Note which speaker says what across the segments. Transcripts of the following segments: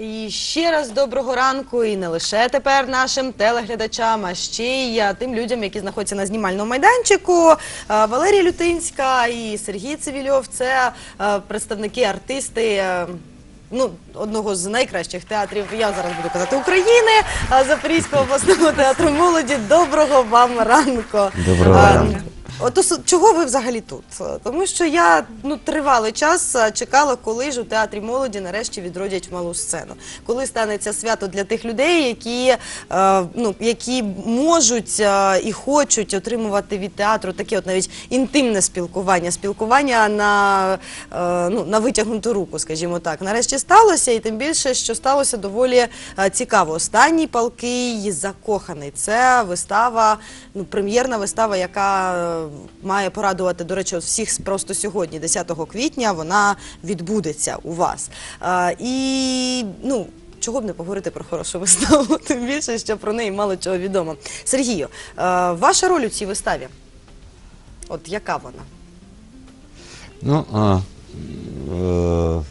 Speaker 1: І ще раз доброго ранку, і не лише тепер нашим телеглядачам, а ще й тим людям, які знаходяться на знімальному майданчику. Валерія Лютинська і Сергій Цивільов це представники, артисти. Ну, одного з найкращих театрів, я зараз буду казати України, Запорізького обласного театру молоді. Доброго вам ранку.
Speaker 2: Доброго ранку.
Speaker 1: От чого ви взагалі тут? Тому що я ну тривалий час чекала, коли ж у театрі молоді нарешті відродять малу сцену. Коли станеться свято для тих людей, які, е, ну, які можуть е, і хочуть отримувати від театру таке от навіть інтимне спілкування, спілкування на, е, ну, на витягнуту руку, скажімо так. Нарешті сталося, і тим більше, що сталося доволі е, цікаво. Останній палкий закоханий. Це вистава, ну, прем'єрна вистава, яка е, має порадувати, до речі, всіх просто сьогодні, 10 квітня, вона відбудеться у вас. Е, І ну. Чого б не поговорити про хорошу виставу, тим більше, що про неї мало чого відомо. Сергію, е, ваша роль у цій виставі? От яка вона?
Speaker 2: Ну, а, э,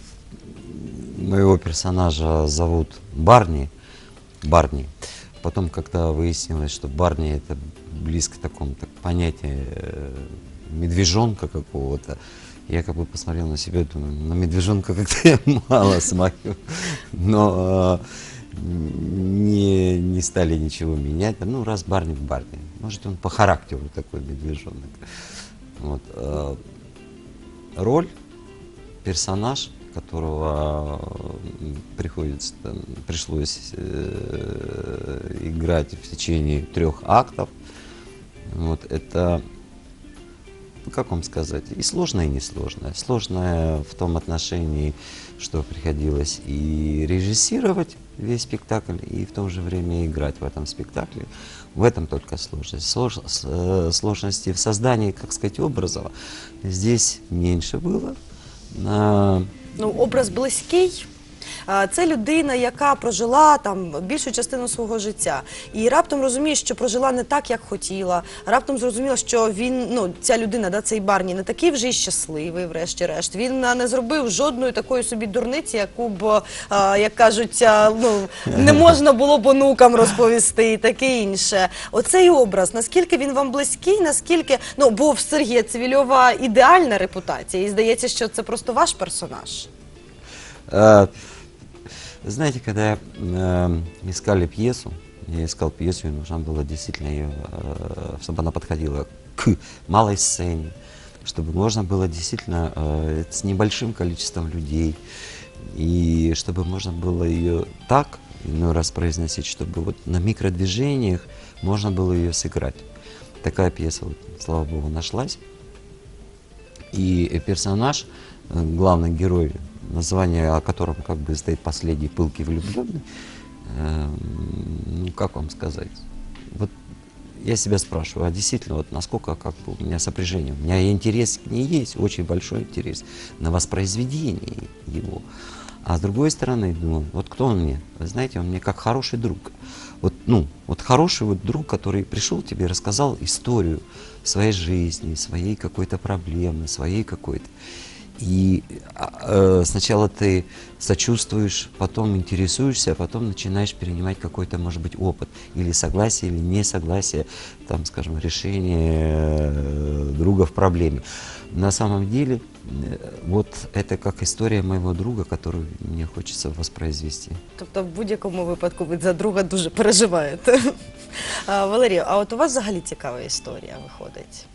Speaker 2: моего персонажа зовут Барни. Барни. Потом, когда выяснилось, что Барни это близко к такому так, понятию э, медвежонка какого-то, я как бы посмотрел на себя думаю, на медвежонка как-то я мало смахиваю. Но э, не, не стали ничего менять. Ну, раз Барни в Барни. Может, он по характеру такой медвежонок. Вот. э, роль, персонаж, которого приходится, пришлось э, играть в течение трех актов. Вот это, как вам сказать, и сложное, и несложное. Сложное в том отношении, что приходилось и режиссировать весь спектакль, и в то же время играть в этом спектакле. В этом только сложность. Слож- э, сложности в создании, как сказать, образов здесь меньше было.
Speaker 1: Ну, образ близький. Це людина, яка прожила там більшу частину свого життя, і раптом розуміє, що прожила не так, як хотіла. Раптом зрозуміла, що він, ну ця людина, да, цей Барні, не такий вже й щасливий, врешті-решт. Він не зробив жодної такої собі дурниці, яку б, як кажуть, ну не можна було б онукам розповісти і таке інше. Оцей образ, наскільки він вам близький, наскільки ну бо в Сергія Цивільова ідеальна репутація, і здається, що це просто ваш персонаж.
Speaker 2: А, знаете, когда э, искали пьесу, я искал пьесу, и нужно было действительно ее, э, чтобы она подходила к малой сцене, чтобы можно было действительно э, с небольшим количеством людей, и чтобы можно было ее так иной раз произносить, чтобы вот на микродвижениях можно было ее сыграть. Такая пьеса, вот, слава богу, нашлась. И персонаж, э, главный герой, название о котором как бы стоит последний пылкий влюбленный, эм, ну как вам сказать, вот я себя спрашиваю, а действительно, вот насколько как бы у меня сопряжение, у меня интерес к ней есть, очень большой интерес на воспроизведение его. А с другой стороны, думаю, вот кто он мне? Вы знаете, он мне как хороший друг. Вот, ну, вот хороший вот друг, который пришел тебе и рассказал историю своей жизни, своей какой-то проблемы, своей какой-то. И а, э, сначала ты сочувствуешь, потом интересуешься, а потом начинаешь перенимать какой-то, может быть, опыт. Или согласие, или несогласие, там, скажем, решение э, друга в проблеме. На самом деле, э, вот это как история моего друга, которую мне хочется воспроизвести.
Speaker 1: Тобто, в будь-якому випадку ви за друга дуже переживаєте. А, Валерію, а от у вас взагалі цікава історія виходить.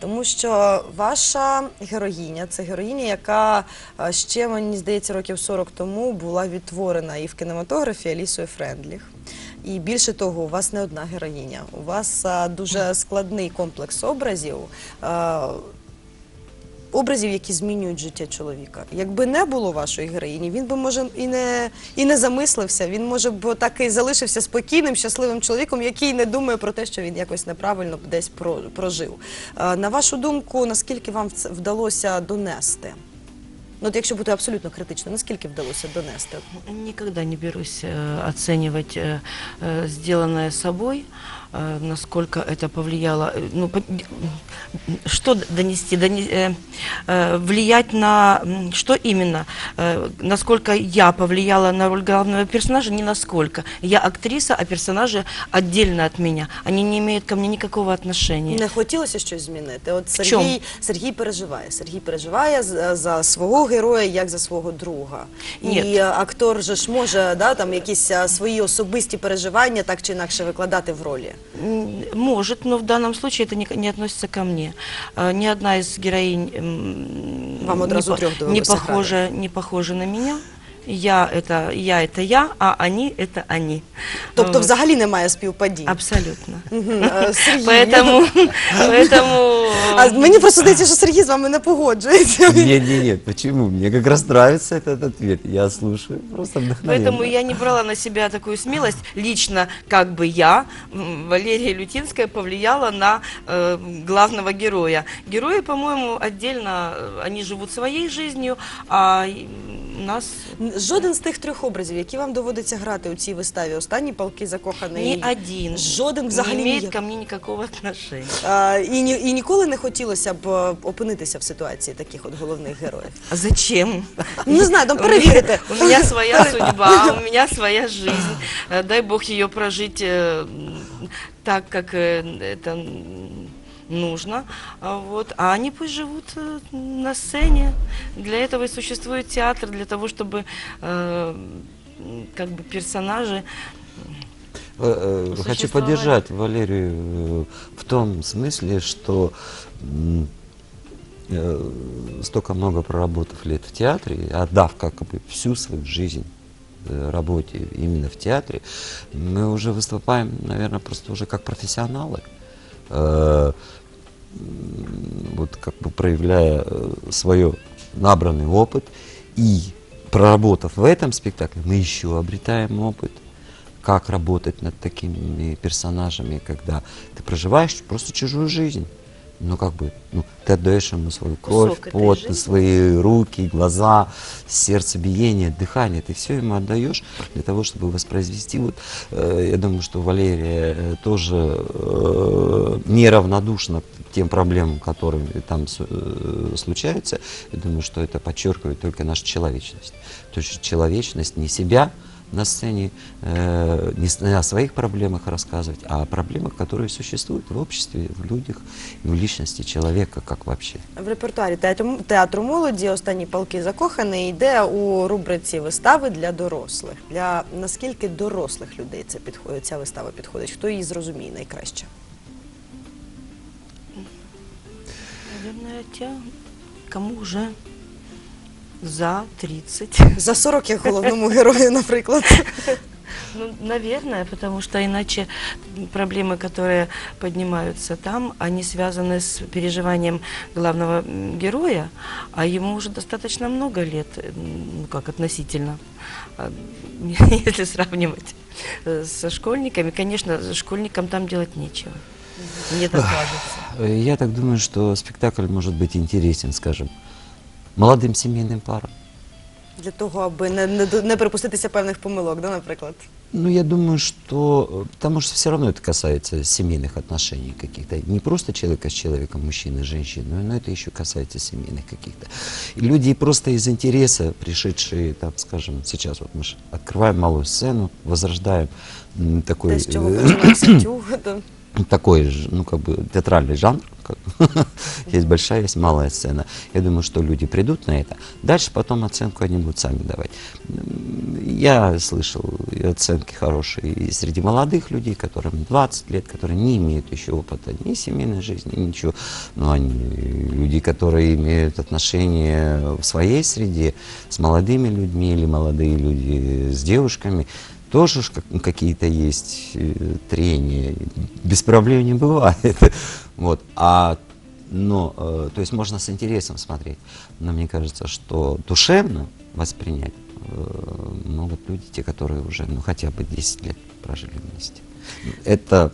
Speaker 1: Тому що ваша героїня це героїня, яка ще, мені здається, років 40 тому була відтворена і в кінематографі Алісою Френдліх. І більше того, у вас не одна героїня. У вас дуже складний комплекс образів а, образів, які змінюють життя чоловіка. Якби не було вашої героїні, він би може і не і не замислився. Він може б так і залишився спокійним, щасливим чоловіком, який не думає про те, що він якось неправильно б десь про- прожив. Е, На вашу думку, наскільки вам це вдалося донести? Ну, от якщо бути абсолютно критично, наскільки вдалося донести?
Speaker 3: Никогда не берусь э, оценивать э, э, сделанное собой. э, насколько это повлияло. Э, Ну, по- что д- донести? Доне- э, э, влиять на м, что именно? Э, насколько я повлияла на роль главного персонажа? Не насколько. Я актриса, а персонажи отдельно от меня. Они не имеют ко мне никакого отношения.
Speaker 1: Не хотілося щось змінити. От
Speaker 3: В чому?
Speaker 1: Сергій, Сергій переживає. Сергій переживає за, за свого героя, як за свого друга.
Speaker 3: Ні.
Speaker 1: І е, актор же ж може да, там якісь е, свої особисті переживання так чи інакше викладати в ролі.
Speaker 3: Может, но в данном случае это не, не относится ко мне. А, Ни одна из героинь
Speaker 1: Вам
Speaker 3: не, по- не, похожа, не похожа на меня Я это, я это я, а они это они.
Speaker 1: Тобто,
Speaker 3: Вот.
Speaker 1: взагалі немає співпадінь.
Speaker 3: Абсолютно.
Speaker 1: Мгм, е, Сергій.
Speaker 3: Поэтому, поэтому
Speaker 1: А мені просто здається, що Сергій з вами не погоджується.
Speaker 2: Нет, нет, нет, почему? Мне как раз нравится этот ответ. Я слушаю, просто вдохновенно.
Speaker 3: Поэтому я не брала на себя такую смелость. Лично, как бы я, м, Валерия Лютинская, повлияла на э, главного героя. Герои, по-моему, отдельно, э, они живут своей жизнью, а и, м, нас
Speaker 1: Жоден з тих трьох образів, які вам доводиться грати у цій виставі, останні палки закоханий.
Speaker 3: ни один
Speaker 1: Жоден взагалі
Speaker 3: не имеет
Speaker 1: ніяк.
Speaker 3: ко мне никакого отношения.
Speaker 1: А, і, ні, і ніколи не хотілося б е, опинитися в ситуації таких от головних героїв.
Speaker 3: А зачем?
Speaker 1: Ну, не знаю, там
Speaker 3: У меня-
Speaker 1: перевірити.
Speaker 3: У меня своя судьба, у меня своя жизнь. Э, Дай Бог ее прожить э, м, так, как э, это м, нужно. А Вот. А они пусть живут э, на сцене. Для этого и существует театр, для того, чтобы э, как бы персонажи
Speaker 2: Э, э, Хочу поддержать Валерию в том смысле, что столько много проработав лет в театре, отдав как бы всю свою жизнь работе именно в театре, мы уже выступаем, наверное, просто уже как профессионалы. Э, Вот как бы проявляя свой набранный опыт и проработав в этом спектакле, мы еще обретаем опыт как работать над такими персонажами, когда ты проживаешь просто чужую жизнь. Ну, как бы, ну, ты отдаешь ему свою кровь,
Speaker 3: Кусок
Speaker 2: пот, свои руки, глаза, сердцебиение, дыхание. Ты все ему отдаешь для того, чтобы воспроизвести. Вот, э, я думаю, что Валерия э, тоже э, неравнодушна к тем проблемам, которые там э, случаются. Я думаю, что это подчеркивает только нашу человечность. То есть человечность не себя, на сцене э, не с- о своих проблемах рассказывать, а о проблемах, которые существуют в обществе, в людях, и в личности человека, как вообще.
Speaker 1: В репертуарі театру, театру молоді останні палки закоханий йде у рубриці вистави для дорослих. Для наскільки дорослих людей це підходить, ця вистава підходить? Хто її зрозуміє найкраще?
Speaker 3: Наверное, те, кому уже За 30.
Speaker 1: За 40 як головному герою, наприклад.
Speaker 3: Ну, наверное, потому что иначе проблемы, которые поднимаются там, они связаны с переживанием главного героя, а ему уже достаточно много лет, м, ну как относительно, а, если сравнивать э, со школьниками. Конечно, школьникам там делать нечего. Мне так кажется.
Speaker 2: Э, Я так думаю, что спектакль может быть интересен, скажем, молодым семейным парам.
Speaker 1: Для того, аби не, не, не припуститися певних помилок, да, наприклад.
Speaker 2: Ну, я думаю, что, потому что все равно это касается семейных отношений каких-то. Не просто человека с человеком, мужчины, женщины, но это еще касается семейных каких-то. И люди просто из интереса, пришедшие, там, скажем, сейчас вот мы открываем малую сцену, возрождаем такой...
Speaker 1: Те, з чого то-
Speaker 2: такой же, ну, как бы театральный жанр. есть большая, есть малая сцена. Я думаю, что люди придут на это. Дальше потом оценку они будут сами давать. Я слышал и оценки хорошие и среди молодых людей, которым 20 лет, которые не имеют еще опыта ни семейной жизни, ничего. Но они люди, которые имеют отношения в своей среде с молодыми людьми или молодые люди с девушками, тоже какие-то есть э, трения, без проблем не бывает. Вот. А, но, э, то есть можно с интересом смотреть. Но мне кажется, что душевно воспринять э, могут люди, те, которые уже ну, хотя бы 10 лет прожили вместе. Это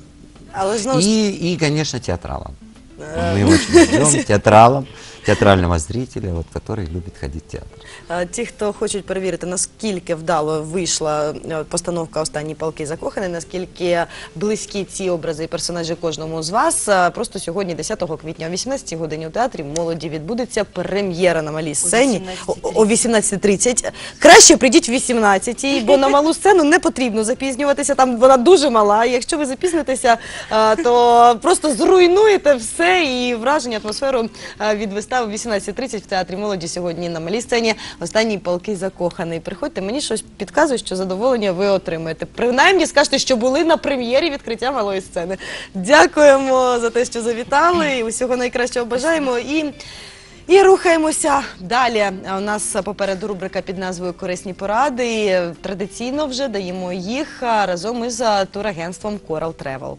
Speaker 1: знову ж
Speaker 2: и, и, конечно, театралам.
Speaker 1: Э.
Speaker 2: Мы очень ждем театралам, театрального зрителя, вот, который любит ходить в театр.
Speaker 1: Ті, хто хочуть перевірити, наскільки вдало вийшла е, постановка Останні палки закохані, наскільки близькі ці образи і персонажі кожному з вас, е, просто сьогодні, 10 квітня, о 18 годині у театрі молоді відбудеться прем'єра на малій сцені о
Speaker 3: 18:30.
Speaker 1: о 18.30. Краще прийдіть в 18 бо на малу сцену не потрібно запізнюватися, там вона дуже мала. і Якщо ви запізнитеся, е, то просто зруйнуєте все і враження, атмосферу е, від вистави 18.30 в театрі молоді сьогодні на малій сцені. Останній палки закоханий. Приходьте, мені щось підказує, що задоволення ви отримаєте. Принаймні скажете, що були на прем'єрі відкриття малої сцени. Дякуємо за те, що завітали. і Усього найкращого бажаємо і. І рухаємося далі. У нас попереду рубрика під назвою Корисні поради. Традиційно вже даємо їх разом із турагентством Coral Travel.